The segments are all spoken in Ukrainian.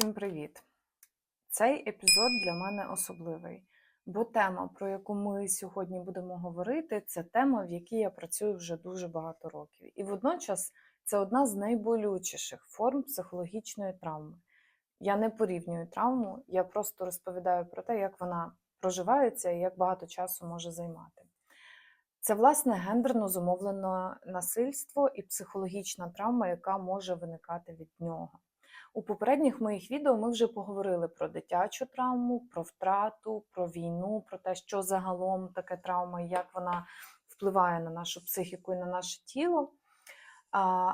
Всім привіт! Цей епізод для мене особливий, бо тема, про яку ми сьогодні будемо говорити, це тема, в якій я працюю вже дуже багато років. І водночас це одна з найболючіших форм психологічної травми. Я не порівнюю травму, я просто розповідаю про те, як вона проживається і як багато часу може займати. Це, власне, гендерно зумовлене насильство і психологічна травма, яка може виникати від нього. У попередніх моїх відео ми вже поговорили про дитячу травму, про втрату, про війну, про те, що загалом таке травма, і як вона впливає на нашу психіку і на наше тіло.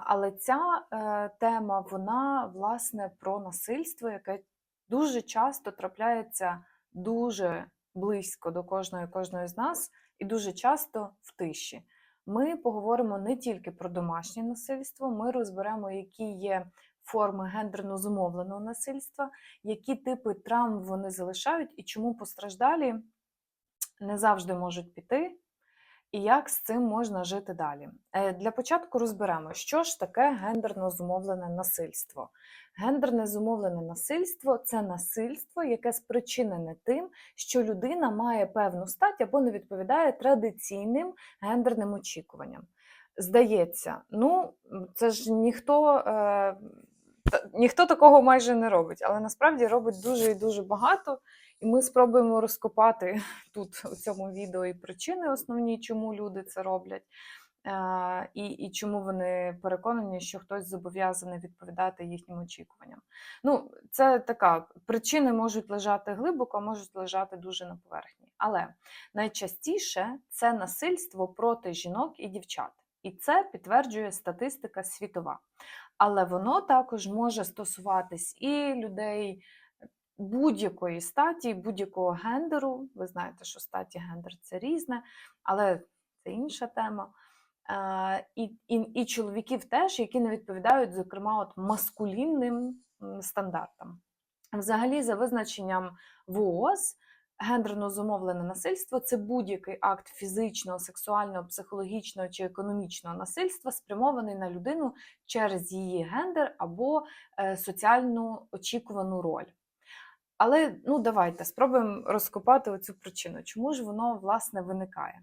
Але ця е, тема, вона власне про насильство, яке дуже часто трапляється дуже близько до кожної кожної з нас, і дуже часто в тиші. Ми поговоримо не тільки про домашнє насильство, ми розберемо, які є форми гендерно зумовленого насильства, які типи травм вони залишають і чому постраждалі не завжди можуть піти, і як з цим можна жити далі. Е, Для початку розберемо, що ж таке гендерно зумовлене насильство. Гендерне зумовлене насильство це насильство, яке спричинене тим, що людина має певну стать або не відповідає традиційним гендерним очікуванням. Здається, ну це ж ніхто. Е, Ніхто такого майже не робить, але насправді робить дуже і дуже багато. І ми спробуємо розкопати тут у цьому відео і причини основні, чому люди це роблять, е, і і чому вони переконані, що хтось зобов'язаний відповідати їхнім очікуванням. Ну, це така причини можуть лежати глибоко, можуть лежати дуже на поверхні. Але найчастіше це насильство проти жінок і дівчат. І це підтверджує статистика світова. Але воно також може стосуватись і людей будь-якої статі, будь-якого гендеру. Ви знаєте, що статі гендер це різне, але це інша тема. І, і, і чоловіків теж, які не відповідають, зокрема, от маскулінним стандартам. Взагалі, за визначенням ВООЗ, Гендерно зумовлене насильство це будь-який акт фізичного, сексуального, психологічного чи економічного насильства, спрямований на людину через її гендер або е, соціальну очікувану роль. Але ну давайте спробуємо розкопати оцю причину, чому ж воно власне виникає.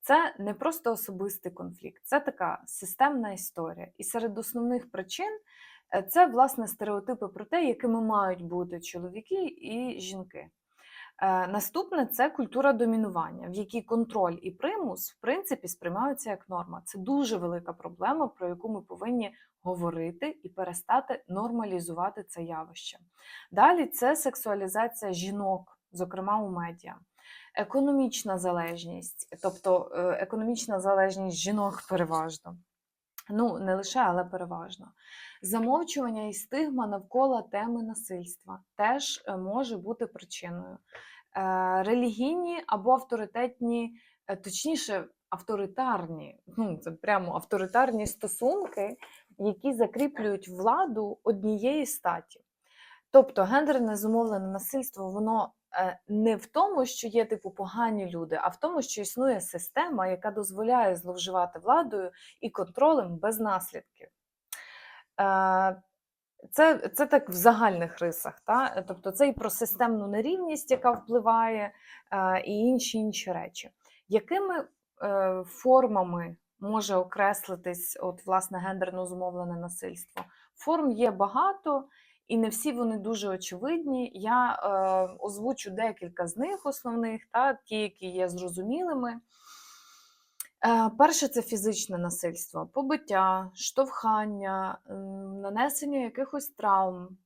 Це не просто особистий конфлікт, це така системна історія. І серед основних причин е, це власне стереотипи про те, якими мають бути чоловіки і жінки. Е, наступне це культура домінування, в якій контроль і примус в принципі сприймаються як норма. Це дуже велика проблема, про яку ми повинні говорити і перестати нормалізувати це явище. Далі це сексуалізація жінок, зокрема у медіа. Економічна залежність, тобто е, економічна залежність жінок переважно. Ну, не лише, але переважно. Замовчування і стигма навколо теми насильства теж е, може бути причиною. Е, релігійні або авторитетні, е, точніше, авторитарні, ну це прямо авторитарні стосунки, які закріплюють владу однієї статі. Тобто гендерне зумовлене насильство, воно не в тому, що є типу погані люди, а в тому, що існує система, яка дозволяє зловживати владою і контролем без наслідків. Це це так в загальних рисах. Та? Тобто це і про системну нерівність, яка впливає, і інші інші речі. Якими е, формами може окреслитись от, власне, гендерно зумовлене насильство? Форм є багато, і не всі вони дуже очевидні. Я е, озвучу декілька з них основних, та, ті, які є зрозумілими. Е, перше це фізичне насильство, побиття, штовхання, нанесення якихось травм.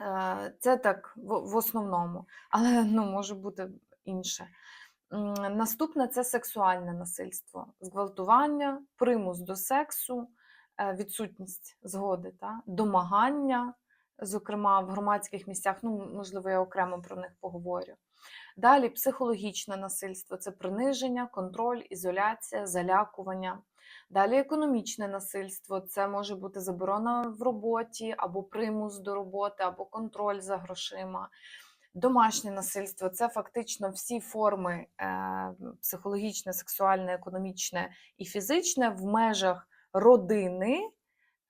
Е, це так в основному, але ну, може бути інше. Наступне це сексуальне насильство, зґвалтування, примус до сексу, е, відсутність згоди, та, домагання, зокрема в громадських місцях, ну, можливо, я окремо про них поговорю. Далі психологічне насильство це приниження, контроль, ізоляція, залякування. Далі економічне насильство це може бути заборона в роботі, або примус до роботи, або контроль за грошима. Домашнє насильство це фактично всі форми е, психологічне, сексуальне, економічне і фізичне в межах родини.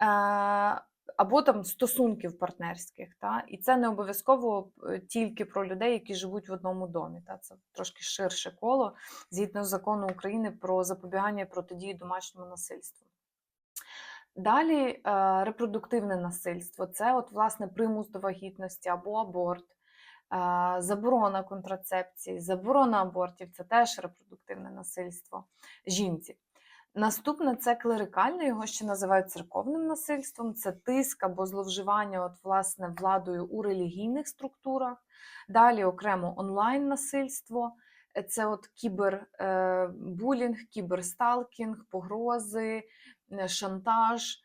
Е, або там стосунків партнерських. Та? І це не обов'язково е, тільки про людей, які живуть в одному домі. Та? Це трошки ширше коло згідно закону України про запобігання і протидії домашньому насильству. Далі е, репродуктивне насильство це от, власне, примус до вагітності або аборт, е, заборона контрацепції, заборона абортів це теж репродуктивне насильство жінці. Наступне це клерикальне, його ще називають церковним насильством. Це тиск або зловживання от, власне, владою у релігійних структурах. Далі окремо онлайн-насильство, е, це от кібербулінг, кіберсталкінг, погрози, е, шантаж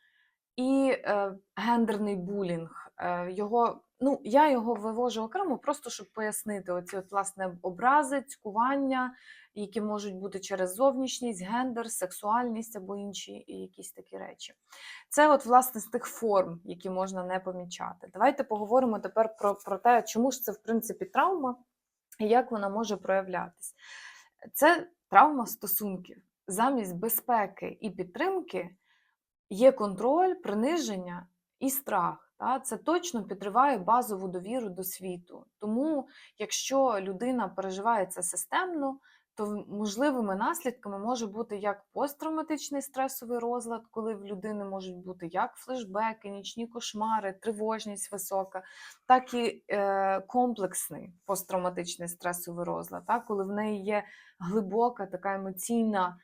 і е, гендерний булінг. Е, його, ну, я його вивожу окремо, просто щоб пояснити оці от, власне, образи, цькування, які можуть бути через зовнішність, гендер, сексуальність або інші якісь такі речі. Це, от, власне, з тих форм, які можна не помічати. Давайте поговоримо тепер про, про те, чому ж це, в принципі, травма і як вона може проявлятись. Це травма стосунків. Замість безпеки і підтримки є контроль, приниження і страх. Та? Це точно підриває базову довіру до світу. Тому, якщо людина переживає це системно, то можливими наслідками може бути як посттравматичний стресовий розлад, коли в людини можуть бути як флешбеки, нічні кошмари, тривожність висока, так і е, комплексний посттравматичний стресовий розлад, так? коли в неї є глибока така емоційна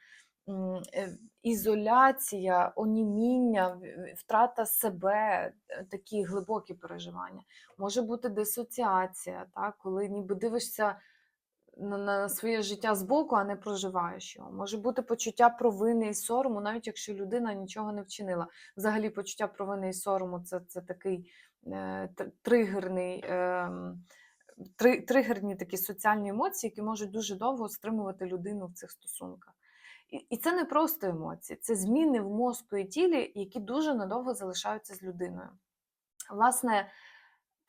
е, ізоляція, оніміння, втрата себе, е, такі глибокі переживання. Може бути дисоціація, так? коли ніби дивишся на, своє життя збоку, а не проживаєш його. Може бути почуття провини і сорому, навіть якщо людина нічого не вчинила. Взагалі, почуття провини і сорому це, це такий е, тригерний. ем, три- Тригерні такі соціальні емоції, які можуть дуже довго стримувати людину в цих стосунках. І, і це не просто емоції, це зміни в мозку і тілі, які дуже надовго залишаються з людиною. Власне,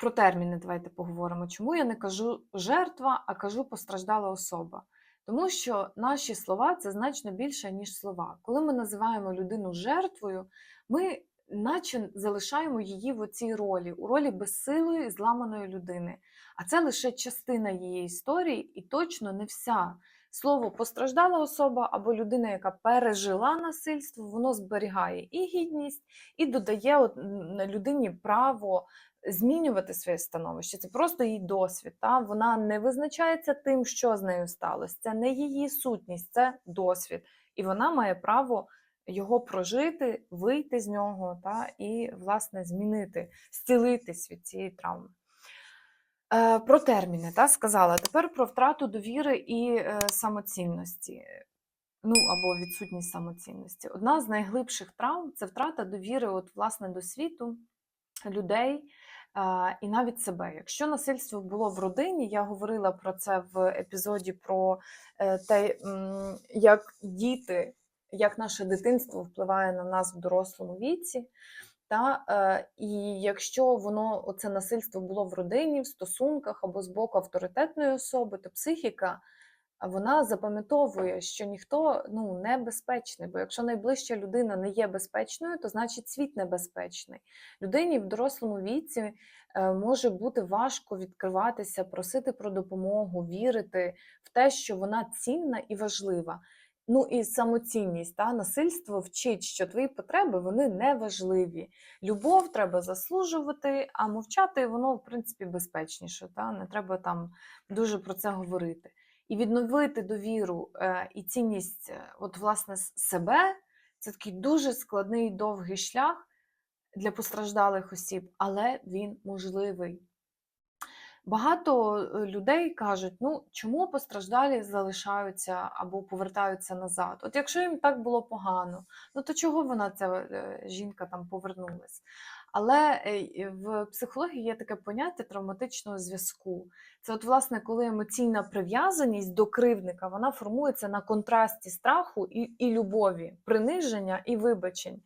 про терміни давайте поговоримо. Чому я не кажу жертва, а кажу постраждала особа? Тому що наші слова це значно більше, ніж слова. Коли ми називаємо людину жертвою, ми наче залишаємо її в цій ролі, у ролі безсилої, зламаної людини. А це лише частина її історії, і точно не вся. Слово постраждала особа або людина, яка пережила насильство, воно зберігає і гідність, і додає от людині право змінювати своє становище. Це просто її досвід. Та? Вона не визначається тим, що з нею сталося. Це не її сутність, це досвід. І вона має право його прожити, вийти з нього та? і, власне, змінити, зцілитись від цієї травми. Е, Про терміни та, сказала. Тепер про втрату довіри і е, самоцінності. Ну, або відсутність самоцінності. Одна з найглибших травм це втрата довіри от, власне, до світу, людей і навіть себе. Якщо насильство було в родині, я говорила про це в епізоді про е, те, як діти, як наше дитинство впливає на нас в дорослому віці. Та, е, і якщо воно оце насильство було в родині, в стосунках або з боку авторитетної особи, то психіка вона запам'ятовує, що ніхто ну, небезпечний, бо якщо найближча людина не є безпечною, то значить світ небезпечний. Людині в дорослому віці е, може бути важко відкриватися, просити про допомогу, вірити в те, що вона цінна і важлива. Ну і самоцінність та насильство вчить, що твої потреби вони не важливі. Любов треба заслужувати, а мовчати воно в принципі безпечніше. Та не треба там дуже про це говорити. І відновити довіру е, і цінність, е, от, власне, себе це такий дуже складний довгий шлях для постраждалих осіб, але він можливий. Багато е, людей кажуть, ну чому постраждалі залишаються або повертаються назад? От якщо їм так було погано, ну то чого вона ця жінка там повернулась? Але е, в психології є таке поняття травматичного зв'язку. Це, от, власне, коли емоційна прив'язаність до кривдника вона формується на контрасті страху і, і любові, приниження і вибачень.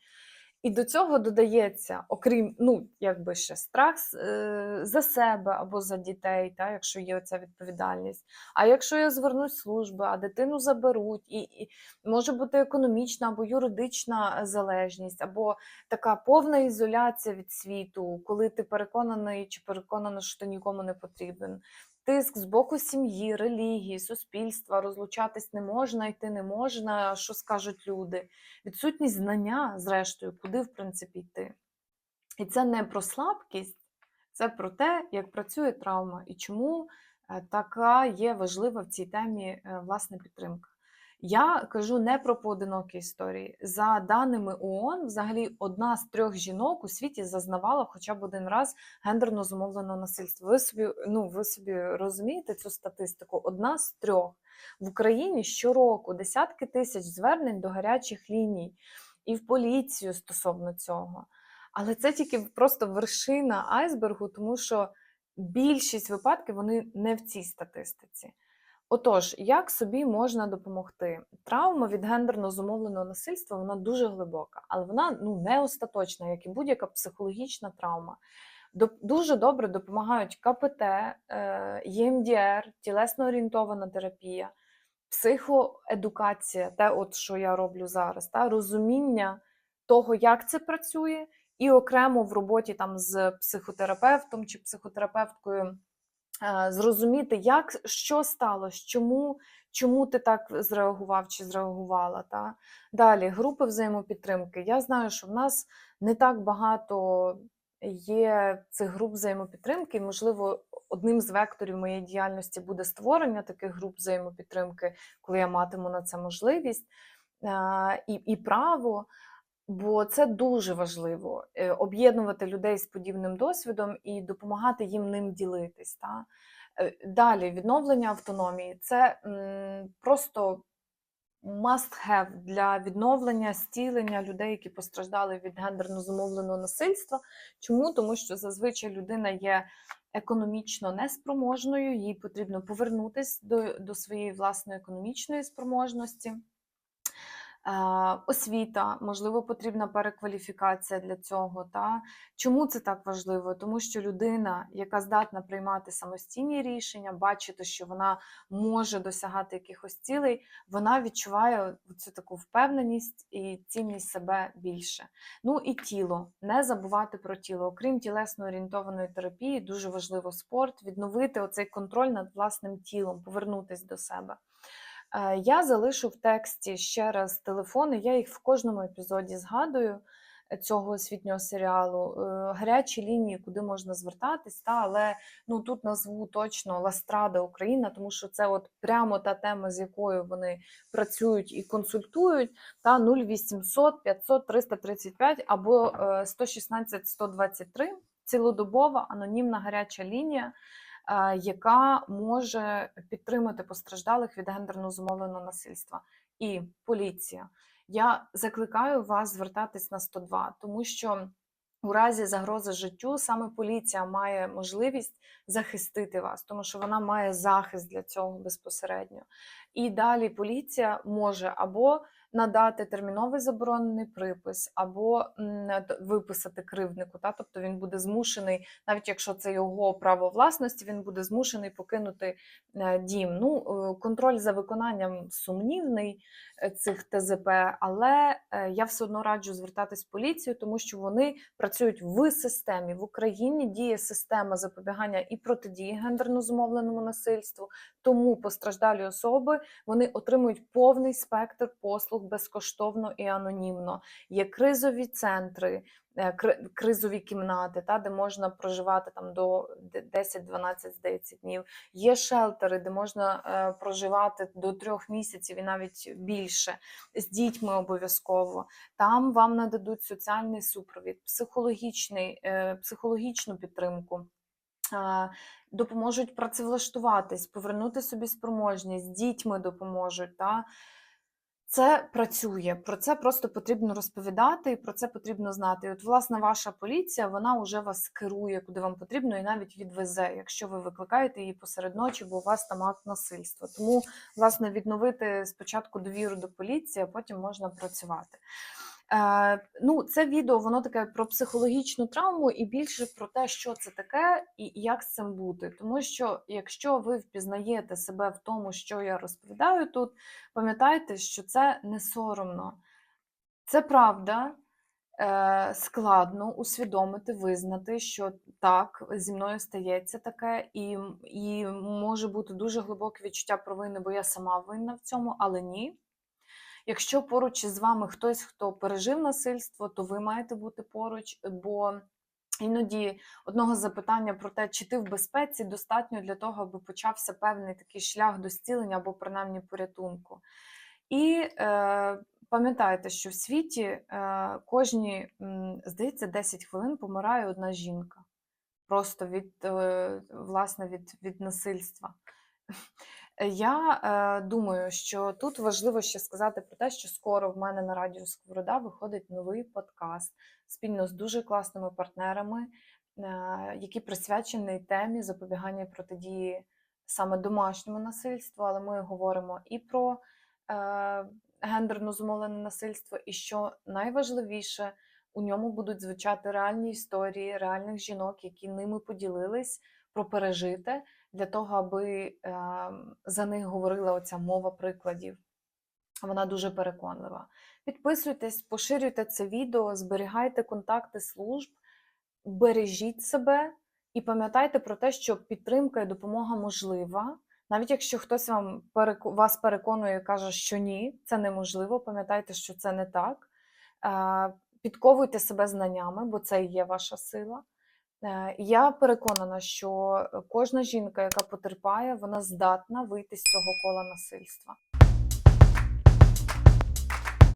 І до цього додається, окрім ну, якби ще страх е, за себе або за дітей, та, якщо є оця відповідальність. А якщо я звернусь в служби, а дитину заберуть, і, і може бути економічна або юридична е, залежність, або така повна ізоляція від світу, коли ти переконаний чи переконана, що ти нікому не потрібен. Тиск з боку сім'ї, релігії, суспільства, розлучатись не можна, йти не можна, що скажуть люди. Відсутність знання, зрештою, куди в принципі йти. І це не про слабкість, це про те, як працює травма і чому е, така є важлива в цій темі е, власне підтримка. Я кажу не про поодинокі історії. За даними ООН, взагалі одна з трьох жінок у світі зазнавала хоча б один раз гендерно зумовленого насильства. Ви собі, ну, ви собі розумієте цю статистику? Одна з трьох в Україні щороку десятки тисяч звернень до гарячих ліній і в поліцію стосовно цього. Але це тільки просто вершина айсбергу, тому що більшість випадків вони не в цій статистиці. Отож, як собі можна допомогти? Травма від гендерно зумовленого насильства вона дуже глибока, але вона ну, не остаточна, як і будь-яка психологічна травма. Дуже добре допомагають КПТ, е, ЄМДР, тілесно орієнтована терапія, психоедукація, те, от що я роблю зараз, та, розуміння того, як це працює, і окремо в роботі там з психотерапевтом чи психотерапевткою зрозуміти, як що сталося, чому, чому ти так зреагував чи зреагувала. Та? Далі групи взаємопідтримки. Я знаю, що в нас не так багато є цих груп взаємопідтримки, і, можливо, одним з векторів моєї діяльності буде створення таких груп взаємопідтримки, коли я матиму на це можливість е, і, і право. Бо це дуже важливо е, об'єднувати людей з подібним досвідом і допомагати їм ним ділитись. Та? Е, Далі відновлення автономії це просто must have для відновлення, стілення людей, які постраждали від гендерно зумовленого насильства. Чому? Тому що зазвичай людина є економічно неспроможною, їй потрібно повернутися до, до своєї власної економічної спроможності. Е, Освіта, можливо, потрібна перекваліфікація для цього. Та? Чому це так важливо? Тому що людина, яка здатна приймати самостійні рішення, бачити, що вона може досягати якихось цілей, вона відчуває цю таку впевненість і цінність себе більше. Ну і тіло, не забувати про тіло. Окрім тілесно орієнтованої терапії, дуже важливо спорт, відновити оцей контроль над власним тілом, повернутися до себе. Е, Я залишу в тексті ще раз телефони, я їх в кожному епізоді згадую е, цього освітнього серіалу. Е, Гарячі лінії, куди можна звертатись, та, але ну, тут назву точно Ластрада Україна, тому що це от прямо та тема, з якою вони працюють і консультують, та 0800 500 335 або е, 116 123 цілодобова анонімна гаряча лінія яка може підтримати постраждалих від гендерно зумовленого насильства. І поліція. Я закликаю вас звертатись на 102, тому що у разі загрози життю саме поліція має можливість захистити вас, тому що вона має захист для цього безпосередньо. І далі поліція може або надати терміновий заборонений припис, або виписати кривднику. Та? Тобто він буде змушений, навіть якщо це його право власності, він буде змушений покинути е, дім. Ну, е, контроль за виконанням сумнівний е, цих ТЗП, але я все одно раджу звертатись в поліцію, тому що вони працюють в системі. В Україні діє система запобігання і протидії гендерно зумовленому насильству. Тому постраждалі особи вони отримують повний спектр послуг безкоштовно і анонімно. Є кризові центри, е, кризові кімнати, та, де можна проживати там до де- 10-12 здається, днів. Є шелтери, де можна е, проживати до трьох місяців і навіть більше з дітьми обов'язково. Там вам нададуть соціальний супровід, психологічний, е, психологічну підтримку. Допоможуть працевлаштуватись, повернути собі спроможність, з дітьми допоможуть. Та? Це працює, про це просто потрібно розповідати, і про це потрібно знати. І от, власне, ваша поліція вона вже вас керує, куди вам потрібно, і навіть відвезе, якщо ви викликаєте її посеред ночі, бо у вас там акт насильства. Тому, власне, відновити спочатку довіру до поліції, а потім можна працювати. Е, ну, це відео воно таке про психологічну травму і більше про те, що це таке і як з цим бути. Тому що якщо ви впізнаєте себе в тому, що я розповідаю тут, пам'ятайте, що це не соромно. Це правда. Е, складно усвідомити, визнати, що так, зі мною стається таке, і, і може бути дуже глибоке відчуття провини, бо я сама винна в цьому, але ні. Якщо поруч із вами хтось, хто пережив насильство, то ви маєте бути поруч, бо іноді одного запитання про те, чи ти в безпеці, достатньо для того, аби почався певний такий шлях до зцілення або принаймні порятунку. І е, пам'ятайте, що в світі е, кожні, здається, 10 хвилин помирає одна жінка. Просто від, е, власне, від, від насильства. Я е, думаю, що тут важливо ще сказати про те, що скоро в мене на радіо Сковорода виходить новий подкаст спільно з дуже класними партнерами, е, який присвячений темі запобігання і протидії саме домашньому насильству, але ми говоримо і про е, гендерно зумовлене насильство, і що найважливіше, у ньому будуть звучати реальні історії реальних жінок, які ними поділились про пережите, для того, аби е, за них говорила оця мова прикладів. Вона дуже переконлива. Підписуйтесь, поширюйте це відео, зберігайте контакти служб, бережіть себе і пам'ятайте про те, що підтримка і допомога можлива. Навіть якщо хтось вам вас переконує і каже, що ні, це неможливо, пам'ятайте, що це не так. Е, Підковуйте себе знаннями, бо це і є ваша сила. Е, Я переконана, що кожна жінка, яка потерпає, вона здатна вийти з цього кола насильства.